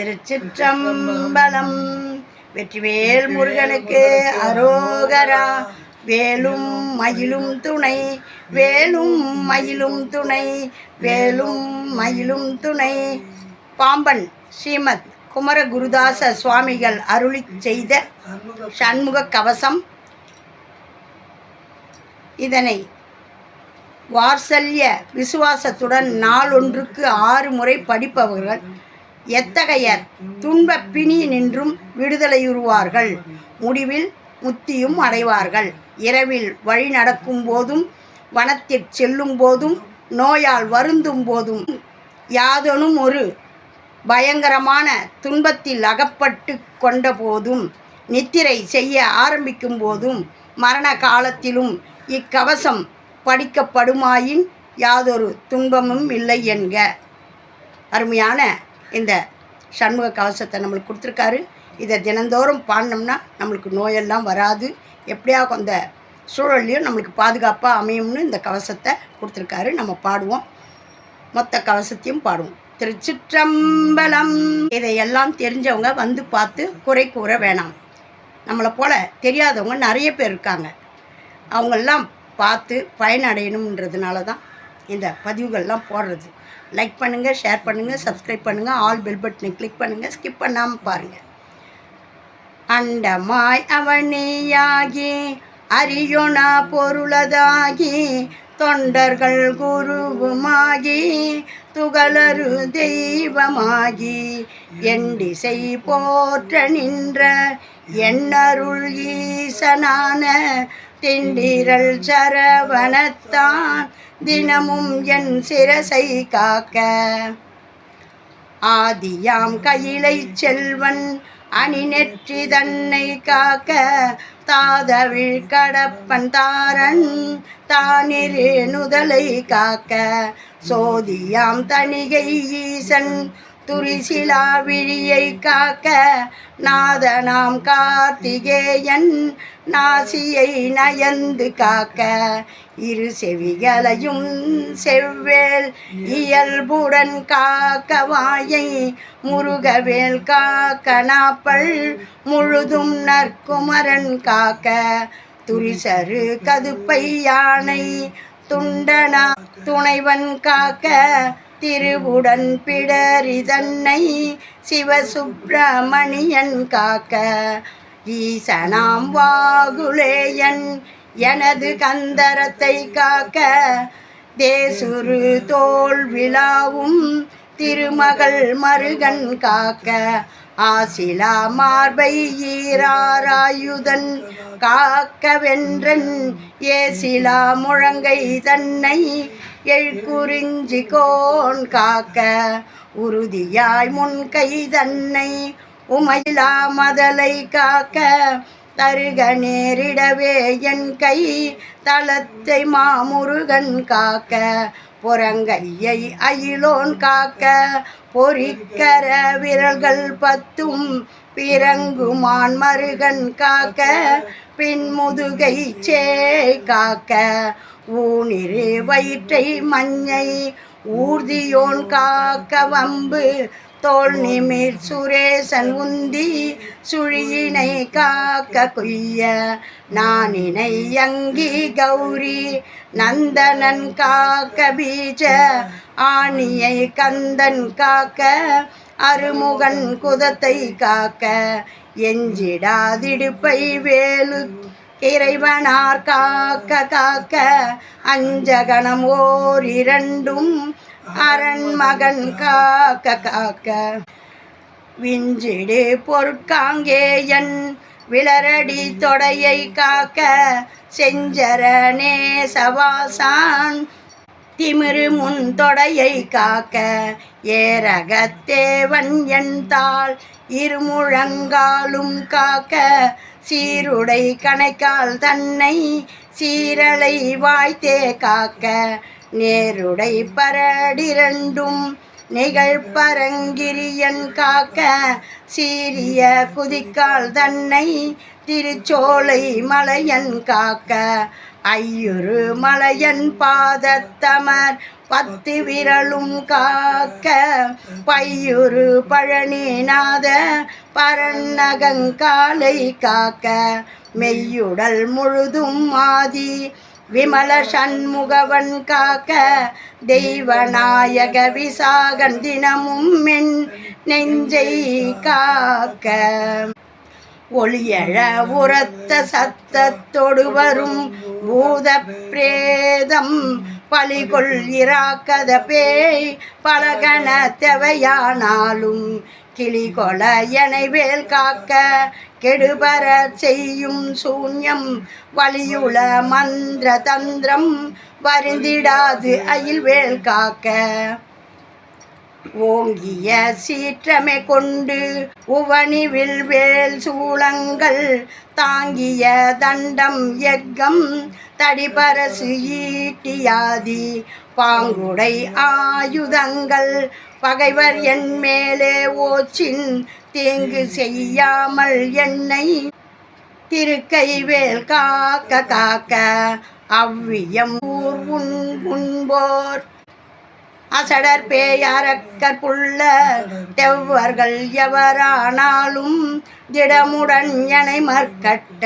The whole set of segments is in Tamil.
திருச்சிற்றம்பலம். வெற்றிவேல் முருகனுக்கு அரோகரா. வேலும் மயிலும் துணை. வேலும் மயிலும் துணை. வேலும் மயிலும் துணை. பாம்பன் ஸ்ரீமத் குமர குருதாச சுவாமிகள் அருளி செய்த சண்முக கவசம். இதனை வாத்சல்ய விசுவாசத்துடன் நாளொன்றுக்கு ஆறு முறை படிப்பவர்கள் எத்தகைய துன்பப் பிணி நின்றும் விடுதலையுறுவார்கள்? முடிவில் முத்தியும் அடைவார்கள். இரவில் வழி நடக்கும் போதும் வனத்திற் செல்லும் போதும் நோயால் வருந்தும் போதும் யாதொனும் ஒரு பயங்கரமான துன்பத்தில் அகப்பட்டு கொண்ட போதும் நித்திரை செய்ய ஆரம்பிக்கும் போதும் மரண காலத்திலும் இக்கவசம் படிக்கப்படுமாயின் யாதொரு துன்பமும் இல்லை என்க. அருமையான இந்த சண்முக கவசத்தை நம்மளுக்கு கொடுத்துருக்காரு. இதை தினந்தோறும் பாடினோம்னா நம்மளுக்கு நோயெல்லாம் வராது. எப்படியா அந்த சூழல்லையும் நம்மளுக்கு பாதுகாப்பாக அமையும்னு இந்த கவசத்தை கொடுத்துருக்காரு. நம்ம பாடுவோம். மொத்த கவசத்தையும் பாடுவோம். திருச்சிற்றம்பலம். இதையெல்லாம் தெரிஞ்சவங்க வந்து பார்த்து குறை கூற வேணாம். நம்மளை போல் தெரியாதவங்க நிறைய பேர் இருக்காங்க. அவங்கெல்லாம் பார்த்து பயனடையணுன்றதுனால தான் இந்த பதிவுகள்லாம் போடுறது. லைக் பண்ணுங்கள் ஷேர் பண்ணுங்கள் சப்ஸ்கிரைப் பண்ணுங்கள் ஆல் பெல் பட்டனை கிளிக் பண்ணுங்கள் ஸ்கிப் பண்ணாமல் பாருங்கள் அண்டமாய் அவனியாகி அரியோனா பொருளதாகி தொண்டர்கள் குருவுமாகி துகளரு தெய்வமாகி எண்டிசை போற்ற நின்ற எண்ணருள் ஈசனான திண்டிரல் சரவணத்தான் தினமும் என் சிரசை காக்க. ஆதியாம் கையிலை செல்வன் அணி நெற்றி தன்னை காக்க. தாதவிழ் கடப்பன் தாரன் தானிரு நுதலை காக்க. சோதியாம் தணிகை ஈசன் துரிசிலா விழியை காக்க நாதனாம் கார்த்திகேயன் நாசியை நயந்து காக்க இரு செவிகளையும் செவ்வேல் இயல்புடன் காக்க வாயை முருகவேல் காக்க நாப்பள் முழுதும் நற்குமரன் காக்க துரிசரு கதுப்பை யானை துண்டனா துணைவன் காக்க திருவுடன் பிடரி தன்னை சிவசுப்பிரமணியன் காக்க ஈசனாம் வாகுலேயன் எனது கந்தரத்தை காக்க தேசுரு தோல் விழாவும் திருமகள் மருகன் காக்க ஆசிலா மார்பை ஈராராயுதன் காக்க வென்றன் ஏசிலா முழங்கை தன்னை எழுக்குறிஞ்சி கோன் காக்க உறுதியாய் முன் கை தன்னை உமையிலா மதலை காக்க தருக நேரிடவே என் கை தளத்தை மாமுருகன் காக்க புறங்கையை அயிலோன் காக்க பொறிக்கர விரல்கள் பத்தும் பிறங்குமான் மருகன் காக்க பின்முதுகை சே காக்க. ஊனிரு வயிற்றை மஞ்சை ஊர்தியோன் காக்க வம்பு தோல் நிமிர் சுரேசன் உந்தி சுழியினை காக்க குய்ய. நானினை அங்கி கௌரி நந்தனன் காக்க பீஜ ஆணியை கந்தன் காக்க அருமுகன் குதத்தை காக்க எஞ்சிடாதிடுப்பை வேலு இறைவனார் காக்க காக்க அஞ்சகணம் ஓர் இரண்டும் அரண்மகன் காக்க காக்க. விஞ்சிடு பொற்காங்கேயன் விளரடி தொடையை காக்க செஞ்சரனே சவாசான் திமிரு முன் தொடையை காக்க ஏரகத்தேவன் என் இருமுழங்காலும் காக்க சீருடை கணைக்கால் தன்னை சீரலை வாய்த்தே காக்க நேருடை பரடிரண்டும் நிகழ்பரங்கிரியன் காக்க சீரிய குதிக்கால் தன்னை திருச்சோலை மலையன் காக்க. ஐயுரு மலையன் பாதத்தமர் பத்து விரலும் காக்க. பையுரு பழனிநாத பரநகங்காலை காக்க. மெய்யுடல் முழுதும் ஆதி விமல சண்முகவன் காக்க தெய்வநாயக விசாகன் தினமும் மென் நெஞ்சை காக்க. ஒளியழ உரத்த சத்தத்தொடு வரும் பூத பிரேதம் பலிகொள் இராக்கத பேய் பலகன தேவையானாலும் கிளி கொலையனை வேல் காக்க கெடுபர செய்யும் சூன்யம் வலியுள மந்திர தந்திரம் வருந்திடாது அயில்வேல் காக்க ஓங்கிய சீற்றமை கொண்டு உவனிவில் வேல் சூளங்கள் தாங்கிய தண்டம் எக்கம் தடிபரசு ஈட்டியாதி பாங்குடை ஆயுதங்கள். பகைவர் என் மேலே ஓச்சின் தீங்கு செய்யாமல் என்னை திருக்கைவேல் காக்க காக்க அவ்வியம் ஊர் உன் உண்போர். அசடர் பேயரக்கர் புள்ள தெவ்வர்கள் எவரானாலும் திடமுடன் எனை மற்கட்ட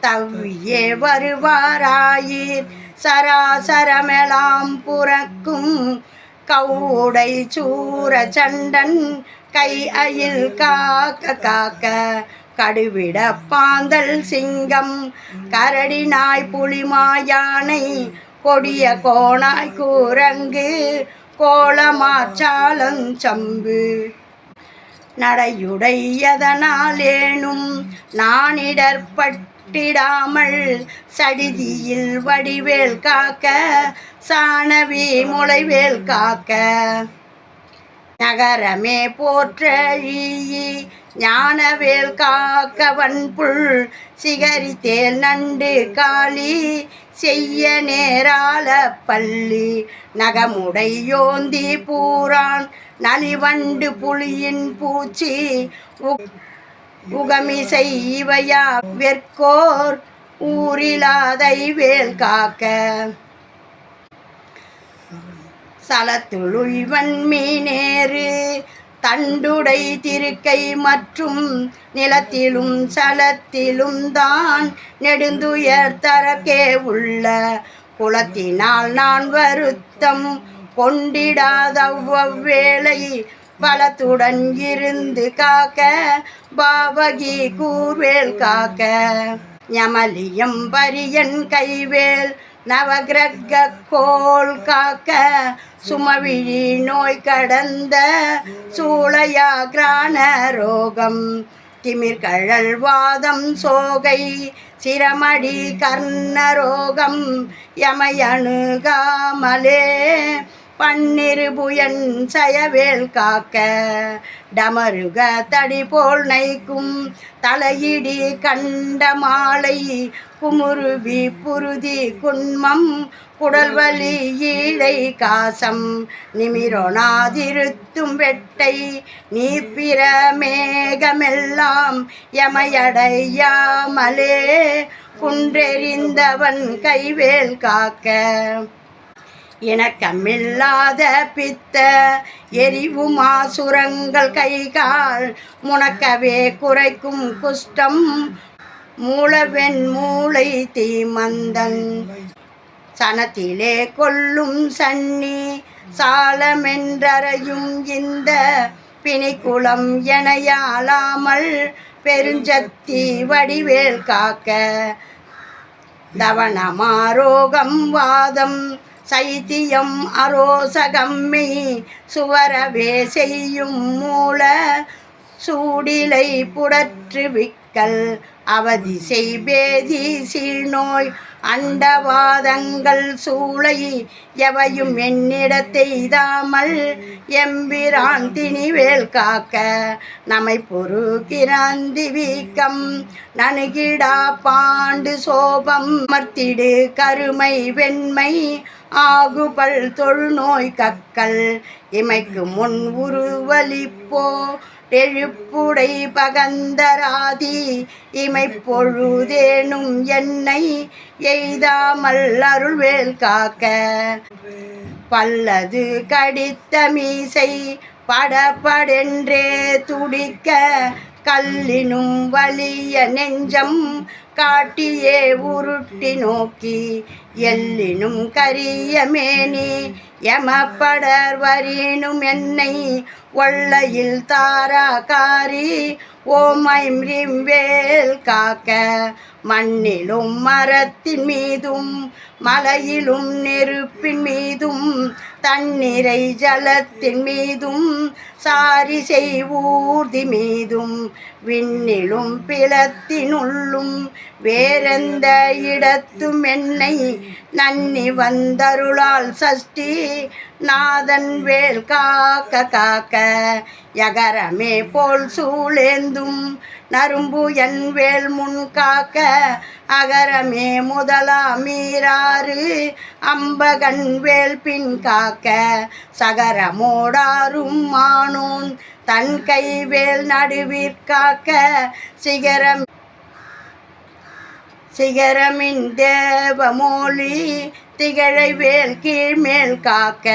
தவ்வியே வருவாராயிர். சராசரமெலாம் புறக்கும். கவுடை சூர சண்டன் கை அயில் காக்க காக்க. கடுவிட பாந்தல் சிங்கம். கரடி நாய் புலிமாயானை கொடிய கோணாய் கூரங்கு கோலமாச்சாலஞ்சம்பு நானிடற்பட்டு நானிடற்பட்டிடாமல் சடிதியில் வடிவேல் காக்க சாணவி முளைவேல் காக்க. நகரமே போற்ற ஈ ஞானவேல் காக்கவன் புல் சிகரித்தேல் நண்டு காளி செய்ய நேரால பள்ளி நகமுடை யோந்தி பூரான் நலிவண்டு புலியின் பூச்சி உ- உகமிசை இவையா வெற்கோர் ஊரிலாதை வேல் காக்க. சலத்துழுவன் மீனேறு தண்டுடை திருக்கை மற்றும் நிலத்திலும் சலத்திலும் தான் நெடுந்துயர் தரக்கே உள்ள. குலத்தினால் நான் வருத்தம் கொண்டிடாதவ்வளை பலத்துடன் இருந்து காக்க பாவகி கூர்வேல் காக்க. யமலியம் பரியன் கைவேல் நவகிரக கோல் காக்க. சுமவிழி நோய் கடந்த சூளையா கிரான ரோகம். திமிர்கழல் வாதம் சோகை சிரமடி கர்ணரோகம் யமையணுகாமலே பன்னிருபுயன் சயவேல் காக்க டமருக தடி போல் நைக்கும் தலையிடி கண்ட மாலை குமுருவி புருதி குன்மம் குடல்வலி ஈழை காசம் நிமிரோனாதிருத்தும் வெட்டை நீப்பிர மேகமெல்லாம் யமையடையாமலே குன்றெறிந்தவன் கைவேல் காக்க. இணக்கமில்லாத பித்த எரிவுமா சுரங்கள் கைகால் முனக்கவே குறைக்கும் குஷ்டம் மூலவெண் மூளை தீமந்தன். சனத்திலே கொல்லும் சன்னி சாலமென்றறையும் இந்த பிணிக்குளம் எனையாலாமல் பெருஞ்சத்தி வடிவேல் காக்க தவனமாரோகம் வாதம் சைத்தியம் அரோசகம்மை சுவரவே செய்யும் மூல சூடிலை புடற்று விக்கல் அவதி செய்பேதி சீழ்நோய் அண்டவாதங்கள் சூளை எவையும் என்னிடத்தெய்தாமல் எம்பிரான் திணிவேல் காக்க நமை பொறுகிறாந்தி வீக்கம் நணுகிடா பாண்டு சோபம் மர்த்திடு கருமை வெண்மை ஆகுபல் தொழுநோய் கக்கல். இமைக்கு முன் உருவலிப்போ எழுப்புடை பகந்தராதி இமைப்பொழுதேனும் என்னை எய்தாமல் அருள்வேல் காக்க. பல்லது கடித்த மீசை படபடென்றே துடிக்க கல்லினும் வலிய நெஞ்சம் காட்டியே உருட்டி நோக்கி எல்லினும் கரிய மேனி எமப்படர் வரினும் என்னை ஒள்ளையில் தாராகாரி காரி ஓம் வேல் காக்க மண்ணிலும் மரத்தின் மீதும் மலையிலும் நெருப்பின் மீதும் தண்ணீரை ஜலத்தின் மீதும் சாரி செய்வூர்தி மீதும் விண்ணிலும் பிளத்தினுள்ளும் வேறெந்த இடத்தும் என்னை நன்னி வந்தருளால் சஷ்டி நாதன் வேல் காக்க காக்க யகரமே போல் சூழேந்தும் நரும்பு என் வேல் முன் காக்க அகரமே முதலா மீறாறு அம்பகன் வேல் பின் காக்க சகரமோடாரும் காணோன். தன் கைவேல் நடுவிற்காக்க சிகரம். சிகரமின் தேவமொழி திகழை வேல் கீழ்மேல் காக்க.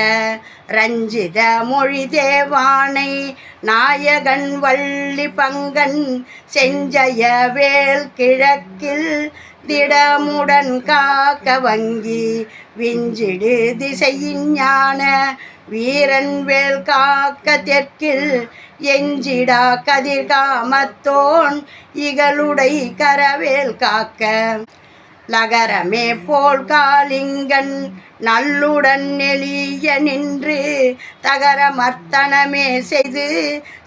ரஞ்சித மொழி தேவானை நாயகன் வள்ளி பங்கன் செஞ்சய வேல் கிழக்கில் திடமுடன் காக்க வங்கி. விஞ்சிடு திசையின் ஞான வீரன் வேல் காக்க தெற்கில் எஞ்சிடா கதிர்காமத்தோன் இகளுடை கரவேல் காக்க. லகரமே போல் காலிங்கன் நல்லுடன் நெளிய நின்று தகர மர்த்தனமே செய்து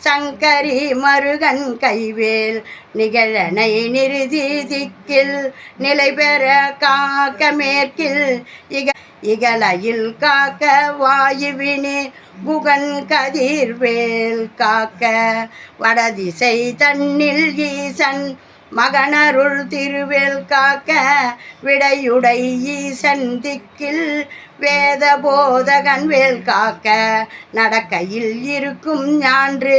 சங்கரி மருகன் கைவேல் நிகழனை நிறுதி திக்கில் நிலை பெற காக்க மேற்கில் இக இகலையில் காக்க வாயுவினே புகன் கதிர்வேல் காக்க. வடதிசை தன்னில் ஈசன் மகனருள் திருவேல் காக்க விடையுடை ஈசன் திக்கில் வேத போதகன் வேல் காக்க நடக்கையில் இருக்கும் ஞான்று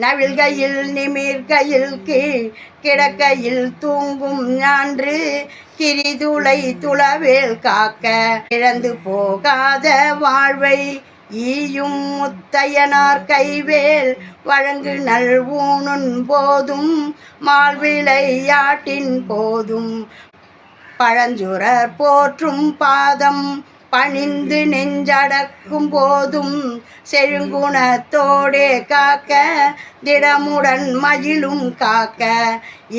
நவில்கையில் நிமிர்கையில் கீழ் கிடக்கையில் தூங்கும் ஞான்று கிரிதுளை துளவேல் காக்க இழந்து போகாத வாழ்வை ஈயும் முத்தையனார் கைவேல் வழங்கு நல்வூணுன் போதும் மால்விளையாட்டின் போதும். பழஞ்சுரர் போற்றும் பாதம் பணிந்து நெஞ்சடக்கும் போதும் செழுங்குணத்தோடே காக்க திடமுடன் மயிலும் காக்க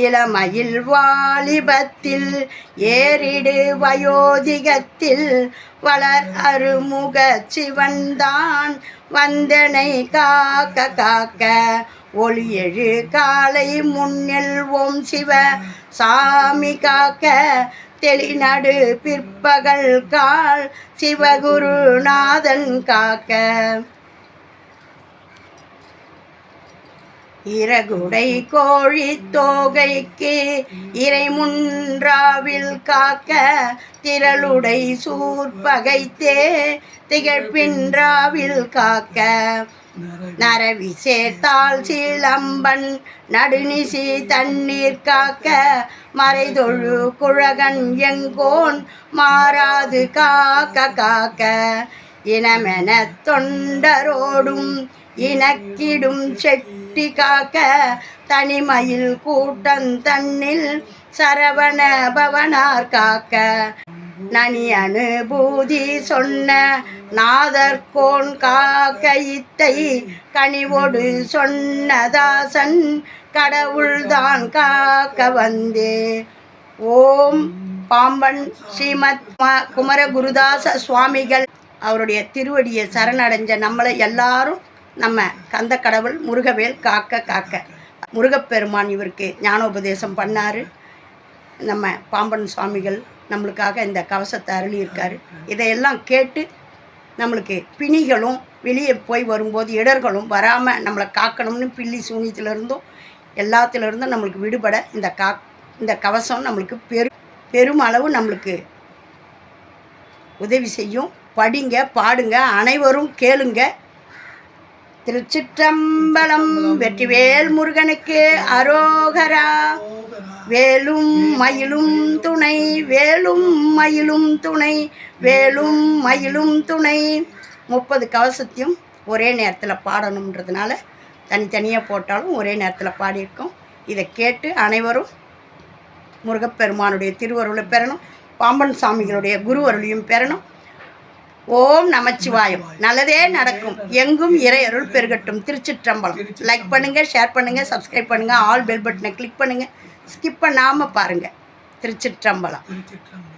இளமயில் வாலிபத்தில் ஏறிடு வயோதிகத்தில் வளர் அருமுக சிவன்தான் வந்தனை காக்க காக்க. ஒளியெழு காலை முன்னெல்வோம் சிவ சாமி காக்க தெளிநடு பிற்பகல் கால் சிவகுருநாதன் காக்க. இறகுடை கோழி தோகைக்கு இறைமுன்றாவில் காக்க திரளுடை சூர்பகைத்தே திகழ்பின்றாவில் காக்க. நரவி சேர்த்தால் சீலம்பன் நடுநிசி தண்ணீர் காக்க. மறைதொழு குழகன் எங்கோன் மாறாது காக்க காக்க. இனமென தொண்டரோடும் இனக்கிடும் செட்டி காக்க தனிமையில் கூட்டம் தன்னில் சரவண பவனார் காக்க. நனி அனுபூதி சொன்ன நாதர்கோன் காக்க இத்தை கனிவோடு சொன்னதாசன் கடவுள்தான் காக்க வந்தே. ஓம் பாம்பன் ஸ்ரீமத் ம- குமரகுருதாச சுவாமிகள் அவருடைய திருவடியை சரணடைஞ்ச நம்மளை எல்லாரும் நம்ம கந்த கடவுள் முருகவேல் காக்க காக்க. முருகப்பெருமான் இவருக்கு ஞானோபதேசம் பண்ணார். நம்ம பாம்பன் சுவாமிகள் நம்மளுக்காக இந்த கவசத்தை அருளியிருக்காரு. இதையெல்லாம் கேட்டு நம்மளுக்கு பிணிகளும் வெளியே போய் வரும்போது இடர்களும் வராமல் நம்மளை காக்கணும்னு பில்லி சூனியத்திலிருந்தும் எல்லாத்திலிருந்தும் நம்மளுக்கு விடுபட இந்த கா இந்த கவசம் நம்மளுக்கு பெரு பெருமளவு நம்மளுக்கு உதவி செய்யும். படிங்க பாடுங்க அனைவரும் கேளுங்க. திருச்சிற்றம்பலம் வெற்றிவேல் முருகனுக்கு அரோகரா. வேலும் மயிலும் துணை வேலும் மயிலும் துணை வேலும் மயிலும் துணை. முப்பது கவசத்தையும் ஒரே நேரத்தில் பாடணுன்றதுனால தனித்தனியாக போட்டாலும் ஒரே நேரத்தில் பாடியிருக்கோம். இதை கேட்டு அனைவரும் முருகப்பெருமானுடைய திருவருளை பெறணும் பாம்பன் சாமிகளுடைய குருவருளையும் பெறணும். ஓம் நமச்சிவாயம். நல்லதே நடக்கும். எங்கும் இறை அருள் பெருகட்டும். திருச்சிற்றம்பலம். லைக் பண்ணுங்கள் ஷேர் பண்ணுங்கள் சப்ஸ்கிரைப் பண்ணுங்கள் ஆல் பெல் பட்டனை கிளிக் பண்ணுங்கள் ஸ்கிப் பண்ணாமல் பாருங்கள் திருச்சிற்றம்பலம் திருச்சிற்றம்பலம்.